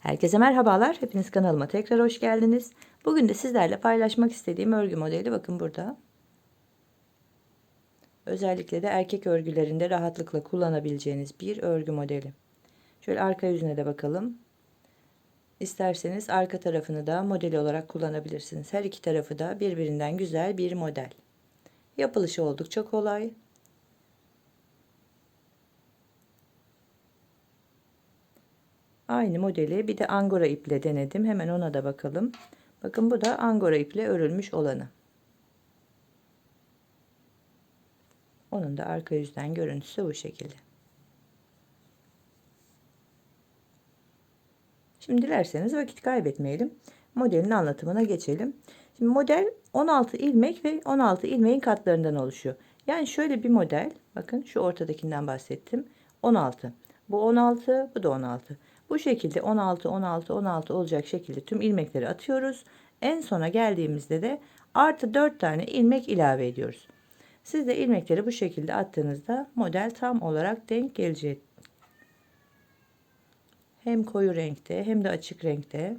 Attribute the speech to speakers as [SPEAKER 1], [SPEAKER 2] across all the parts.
[SPEAKER 1] Herkese merhabalar. Hepiniz kanalıma tekrar hoş geldiniz. Bugün de sizlerle paylaşmak istediğim örgü modeli bakın burada. Özellikle de erkek örgülerinde rahatlıkla kullanabileceğiniz bir örgü modeli. Şöyle arka yüzüne de bakalım. İsterseniz arka tarafını da model olarak kullanabilirsiniz. Her iki tarafı da birbirinden güzel bir model. Yapılışı oldukça kolay. Aynı modeli bir de angora iple denedim. Hemen ona da bakalım. Bakın bu da angora iple örülmüş olanı. Onun da arka yüzden görüntüsü bu şekilde. Şimdi dilerseniz vakit kaybetmeyelim. Modelin anlatımına geçelim. Şimdi model 16 ilmek ve 16 ilmeğin katlarından oluşuyor. Yani şöyle bir model. Bakın şu ortadakinden bahsettim. 16. Bu 16, bu da 16. Bu şekilde 16, 16, 16 olacak şekilde tüm ilmekleri atıyoruz. En sona geldiğimizde de artı 4 tane ilmek ilave ediyoruz. Siz de ilmekleri bu şekilde attığınızda model tam olarak denk gelecek. Hem koyu renkte hem de açık renkte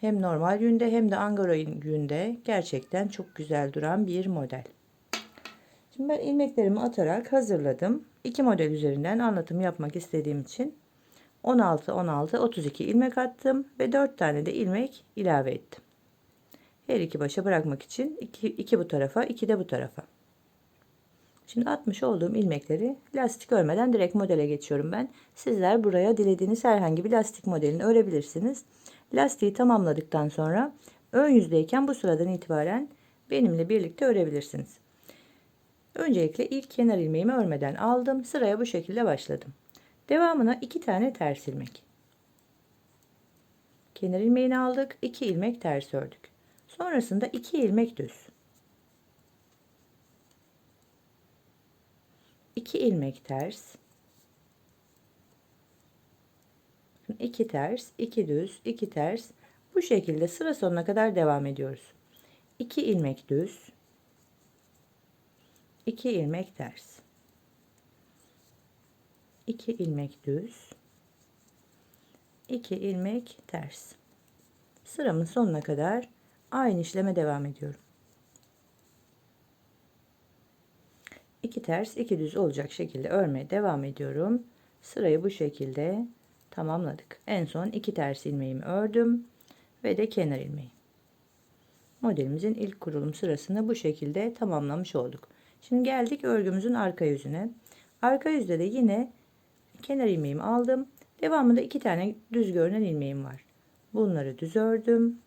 [SPEAKER 1] hem normal yünde hem de angora yünde gerçekten çok güzel duran bir model. Şimdi ben ilmeklerimi atarak hazırladım. İki model üzerinden anlatım yapmak istediğim için 16 16 32 ilmek attım ve 4 tane de ilmek ilave ettim. Her iki başa bırakmak için iki, iki bu tarafa, iki de bu tarafa. Şimdi atmış olduğum ilmekleri lastik örmeden direkt modele geçiyorum ben. Sizler buraya dilediğiniz herhangi bir lastik modelini örebilirsiniz. Lastiği tamamladıktan sonra ön yüzdeyken bu sıradan itibaren benimle birlikte örebilirsiniz. Öncelikle ilk kenar ilmeğimi örmeden aldım. Sıraya bu şekilde başladım. Devamına iki tane ters ilmek. Kenar ilmeğini aldık. 2 ilmek ters ördük. Sonrasında 2 ilmek düz. 2 ilmek ters. 2 ters, 2 düz, 2 ters. Bu şekilde sıra sonuna kadar devam ediyoruz. 2 ilmek düz. 2 ilmek ters. 2 ilmek düz. 2 ilmek ters. Sıramın sonuna kadar aynı işleme devam ediyorum. 2 ters 2 düz olacak şekilde örmeye devam ediyorum. Sırayı bu şekilde tamamladık. En son 2 ters ilmeğimi ördüm ve de kenar ilmeği. Modelimizin ilk kurulum sırasını bu şekilde tamamlamış olduk. Şimdi geldik örgümüzün arka yüzüne. Arka yüzde de yine kenar ilmeğimi aldım. Devamında iki tane düz görünen ilmeğim var. Bunları düz ördüm.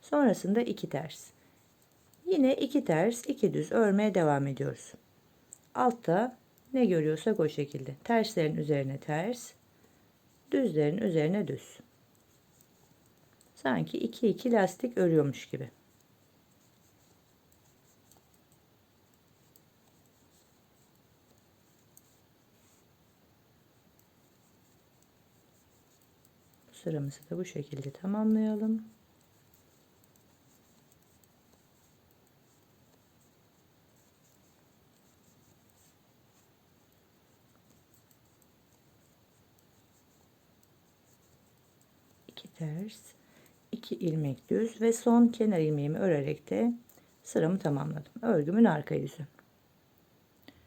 [SPEAKER 1] Sonrasında iki ters. Yine iki ters, iki düz örmeye devam ediyoruz. Altta ne görüyorsak o şekilde. Terslerin üzerine ters, düzlerin üzerine düz. Sanki iki iki lastik örüyormuş gibi. Sıramızı da bu şekilde tamamlayalım. İki ters, iki ilmek düz ve son kenar ilmeğimi örerek de sıramı tamamladım. Örgümün arka yüzü.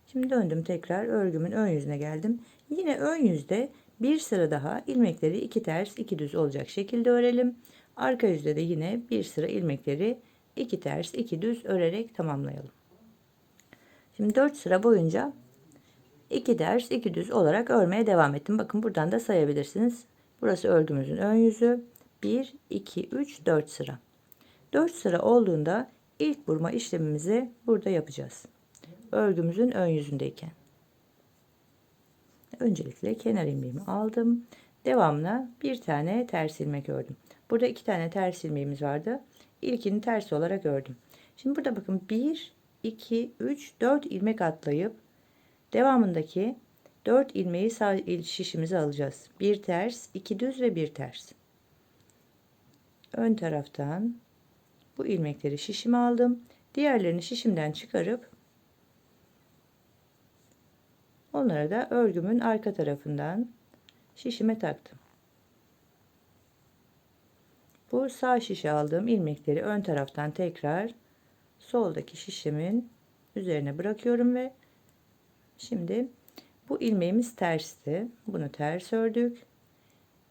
[SPEAKER 1] Şimdi döndüm tekrar örgümün ön yüzüne geldim. Yine ön yüzde bir sıra daha ilmekleri iki ters iki düz olacak şekilde örelim. Arka yüzde de yine bir sıra ilmekleri iki ters iki düz örerek tamamlayalım. Şimdi 4 sıra boyunca iki ters iki düz olarak örmeye devam ettim. Bakın buradan da sayabilirsiniz. Burası örgümüzün ön yüzü. 1 2 3 4 sıra. 4 sıra olduğunda ilk vurma işlemimizi burada yapacağız. Örgümüzün ön yüzündeyken öncelikle kenar ilmeğimi aldım. Devamına bir tane ters ilmek ördüm. Burada iki tane ters ilmeğimiz vardı. İlkini ters olarak ördüm. Şimdi burada bakın 1, 2, 3, 4 ilmek atlayıp devamındaki 4 ilmeği sağ şişimize alacağız. Bir ters, iki düz ve bir ters. Ön taraftan bu ilmekleri şişime aldım. Diğerlerini şişimden çıkarıp Onları da örgümün arka tarafından şişime taktım. Bu sağ şişe aldığım ilmekleri ön taraftan tekrar soldaki şişimin üzerine bırakıyorum ve şimdi bu ilmeğimiz tersti. Bunu ters ördük.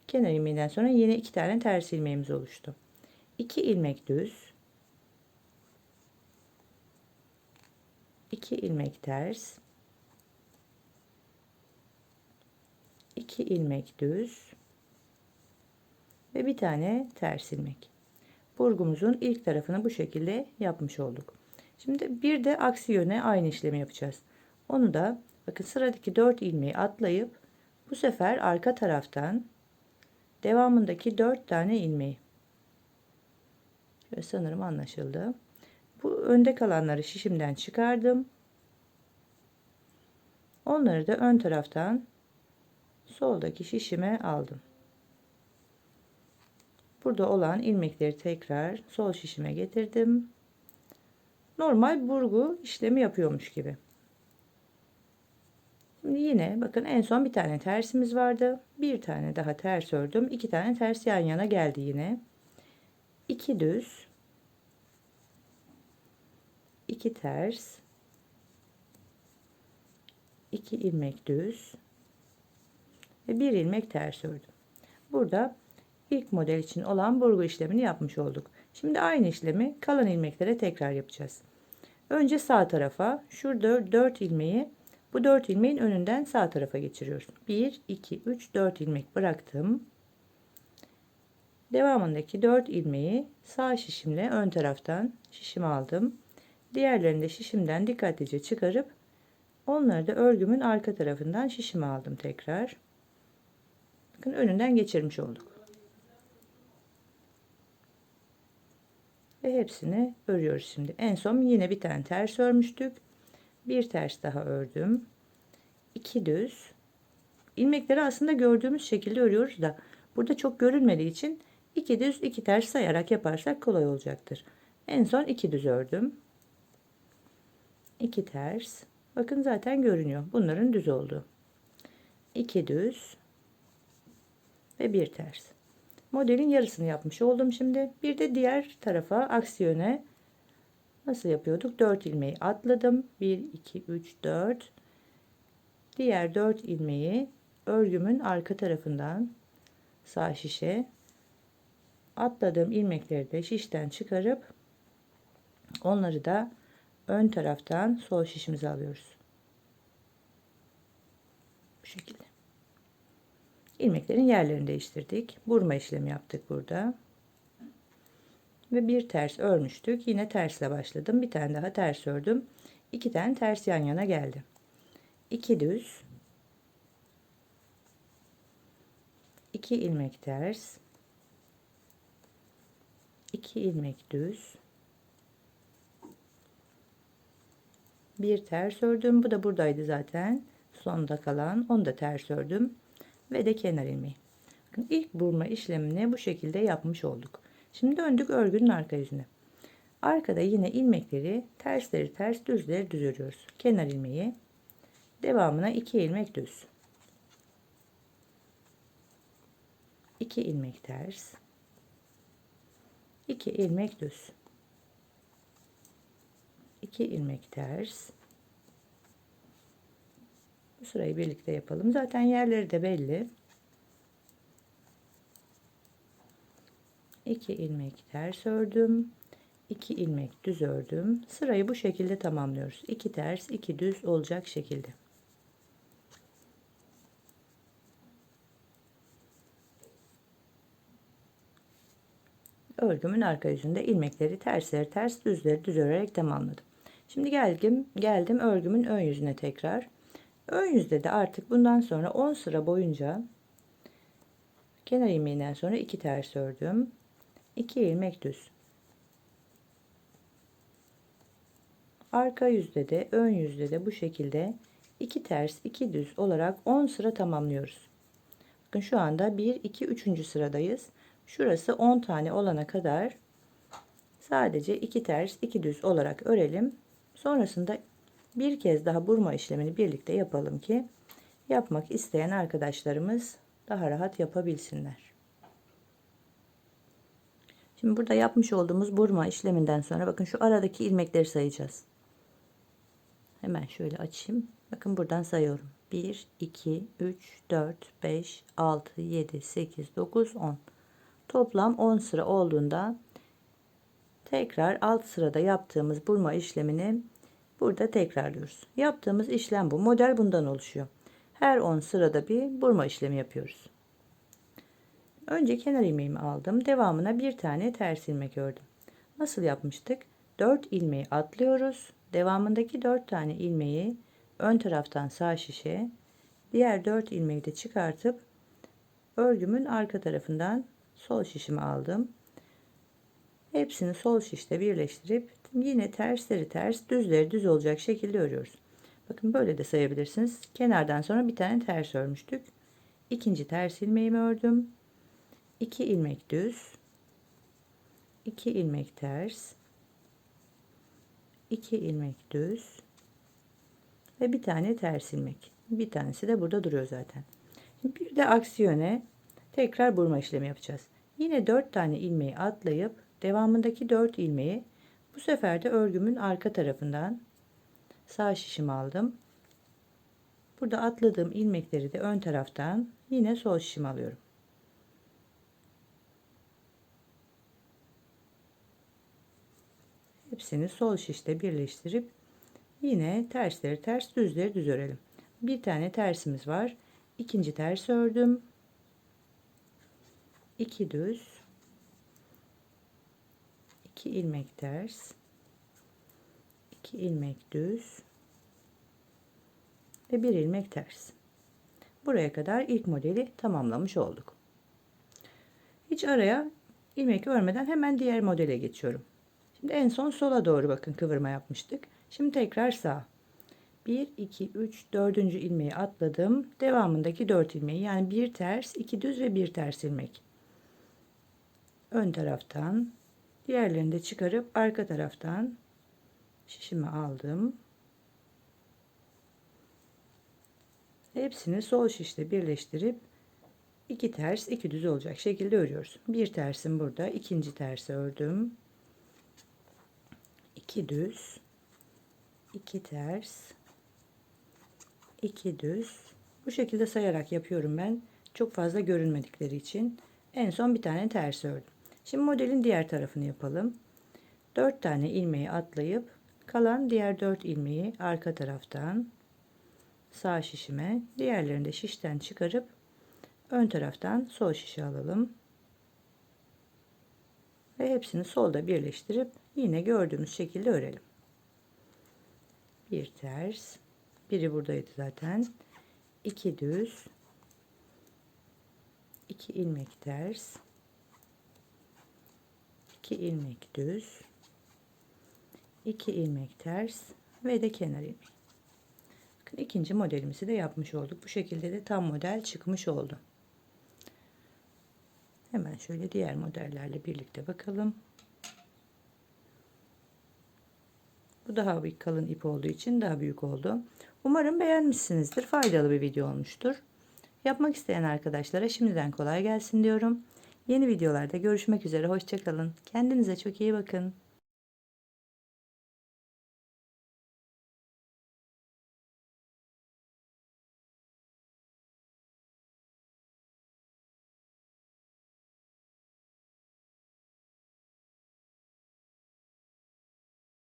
[SPEAKER 1] Kenar ilmeğinden sonra yine iki tane ters ilmeğimiz oluştu. 2 ilmek düz. 2 ilmek ters. 2 ilmek düz ve bir tane ters ilmek. Burgumuzun ilk tarafını bu şekilde yapmış olduk. Şimdi bir de aksi yöne aynı işlemi yapacağız. Onu da bakın sıradaki 4 ilmeği atlayıp bu sefer arka taraftan devamındaki 4 tane ilmeği Şöyle sanırım anlaşıldı. Bu önde kalanları şişimden çıkardım. Onları da ön taraftan soldaki şişime aldım. Burada olan ilmekleri tekrar sol şişime getirdim. Normal burgu işlemi yapıyormuş gibi. Şimdi yine bakın en son bir tane tersimiz vardı. Bir tane daha ters ördüm. İki tane ters yan yana geldi yine. 2 düz 2 ters 2 ilmek düz ve 1 ilmek ters ördüm. Burada ilk model için olan burgu işlemini yapmış olduk. Şimdi aynı işlemi kalan ilmeklere tekrar yapacağız. Önce sağ tarafa şurada 4 ilmeği bu 4 ilmeğin önünden sağ tarafa geçiriyoruz. 1 2 3 4 ilmek bıraktım. Devamındaki 4 ilmeği sağ şişimle ön taraftan şişim aldım. Diğerlerini de şişimden dikkatlice çıkarıp onları da örgümün arka tarafından şişime aldım tekrar. Bakın önünden geçirmiş olduk. Ve hepsini örüyoruz şimdi. En son yine bir tane ters örmüştük. Bir ters daha ördüm. 2 düz. İlmekleri aslında gördüğümüz şekilde örüyoruz da burada çok görünmediği için 2 düz 2 ters sayarak yaparsak kolay olacaktır. En son 2 düz ördüm. 2 ters. Bakın zaten görünüyor. Bunların düz olduğu. 2 düz ve bir ters. Modelin yarısını yapmış oldum şimdi. Bir de diğer tarafa aksi yöne nasıl yapıyorduk? 4 ilmeği atladım. 1 2 3 4. Diğer 4 ilmeği örgümün arka tarafından sağ şişe atladığım ilmekleri de şişten çıkarıp onları da ön taraftan sol şişimize alıyoruz. Bu şekilde. İlmeklerin yerlerini değiştirdik. Burma işlemi yaptık burada. Ve bir ters örmüştük. Yine tersle başladım. Bir tane daha ters ördüm. İki tane ters yan yana geldi. İki düz. iki ilmek ters. 2 ilmek düz bir ters ördüm bu da buradaydı zaten sonda kalan onu da ters ördüm ve de kenar ilmeği. Bakın ilk burma işlemini bu şekilde yapmış olduk. Şimdi döndük örgünün arka yüzüne. Arkada yine ilmekleri tersleri ters düzleri düz örüyoruz. Kenar ilmeği devamına 2 ilmek düz. 2 ilmek ters. 2 ilmek düz. 2 ilmek ters sırayı birlikte yapalım. Zaten yerleri de belli. 2 ilmek ters ördüm. 2 ilmek düz ördüm. Sırayı bu şekilde tamamlıyoruz. 2 ters 2 düz olacak şekilde. Örgümün arka yüzünde ilmekleri tersleri ters düzleri düz örerek tamamladım. Şimdi geldim geldim örgümün ön yüzüne tekrar. Ön yüzde de artık bundan sonra 10 sıra boyunca kenar ilmeğinden sonra 2 ters ördüm. 2 ilmek düz. Arka yüzde de ön yüzde de bu şekilde 2 ters 2 düz olarak 10 sıra tamamlıyoruz. Bakın şu anda 1 2 3. sıradayız. Şurası 10 tane olana kadar sadece 2 ters 2 düz olarak örelim. Sonrasında bir kez daha burma işlemini birlikte yapalım ki yapmak isteyen arkadaşlarımız daha rahat yapabilsinler. Şimdi burada yapmış olduğumuz burma işleminden sonra bakın şu aradaki ilmekleri sayacağız. Hemen şöyle açayım. Bakın buradan sayıyorum. 1, 2, 3, 4, 5, 6, 7, 8, 9, 10. Toplam 10 sıra olduğunda tekrar alt sırada yaptığımız burma işlemini burada tekrarlıyoruz. Yaptığımız işlem bu. Model bundan oluşuyor. Her 10 sırada bir burma işlemi yapıyoruz. Önce kenar ilmeğimi aldım. Devamına bir tane ters ilmek ördüm. Nasıl yapmıştık? 4 ilmeği atlıyoruz. Devamındaki 4 tane ilmeği ön taraftan sağ şişe, diğer 4 ilmeği de çıkartıp örgümün arka tarafından sol şişimi aldım. Hepsini sol şişte birleştirip yine tersleri ters, düzleri düz olacak şekilde örüyoruz. Bakın böyle de sayabilirsiniz. Kenardan sonra bir tane ters örmüştük. İkinci ters ilmeğimi ördüm. 2 ilmek düz, 2 ilmek ters, 2 ilmek düz ve bir tane ters ilmek. Bir tanesi de burada duruyor zaten. Bir de aksi yöne tekrar burma işlemi yapacağız. Yine 4 tane ilmeği atlayıp devamındaki 4 ilmeği bu sefer de örgümün arka tarafından sağ şişimi aldım. Burada atladığım ilmekleri de ön taraftan yine sol şişim alıyorum. Hepsini sol şişte birleştirip yine tersleri ters düzleri düz örelim. Bir tane tersimiz var. İkinci ters ördüm. 2 düz 2 ilmek ters 2 ilmek düz ve bir ilmek ters. Buraya kadar ilk modeli tamamlamış olduk. Hiç araya ilmek örmeden hemen diğer modele geçiyorum. Şimdi en son sola doğru bakın kıvırma yapmıştık. Şimdi tekrar sağ. 1, 2, 3, 4. ilmeği atladım. Devamındaki 4 ilmeği yani bir ters, iki düz ve bir ters ilmek. Ön taraftan diğerlerini de çıkarıp arka taraftan şişimi aldım. Hepsini sol şişle birleştirip iki ters, iki düz olacak şekilde örüyoruz. Bir tersim burada, ikinci tersi ördüm. 2 düz 2 ters 2 düz bu şekilde sayarak yapıyorum ben çok fazla görünmedikleri için en son bir tane ters ördüm şimdi modelin diğer tarafını yapalım. 4 tane ilmeği atlayıp kalan diğer 4 ilmeği arka taraftan sağ şişime diğerlerini de şişten çıkarıp ön taraftan sol şişe alalım. Ve hepsini solda birleştirip yine gördüğümüz şekilde örelim. Bir ters, biri buradaydı zaten. iki düz, iki ilmek ters, iki ilmek düz, iki ilmek ters ve de kenar ilmek. Bakın ikinci modelimizi de yapmış olduk. Bu şekilde de tam model çıkmış oldu. Hemen şöyle diğer modellerle birlikte bakalım. Bu daha bir kalın ip olduğu için daha büyük oldu. Umarım beğenmişsinizdir. Faydalı bir video olmuştur. Yapmak isteyen arkadaşlara şimdiden kolay gelsin diyorum. Yeni videolarda görüşmek üzere. Hoşçakalın. Kendinize çok iyi bakın.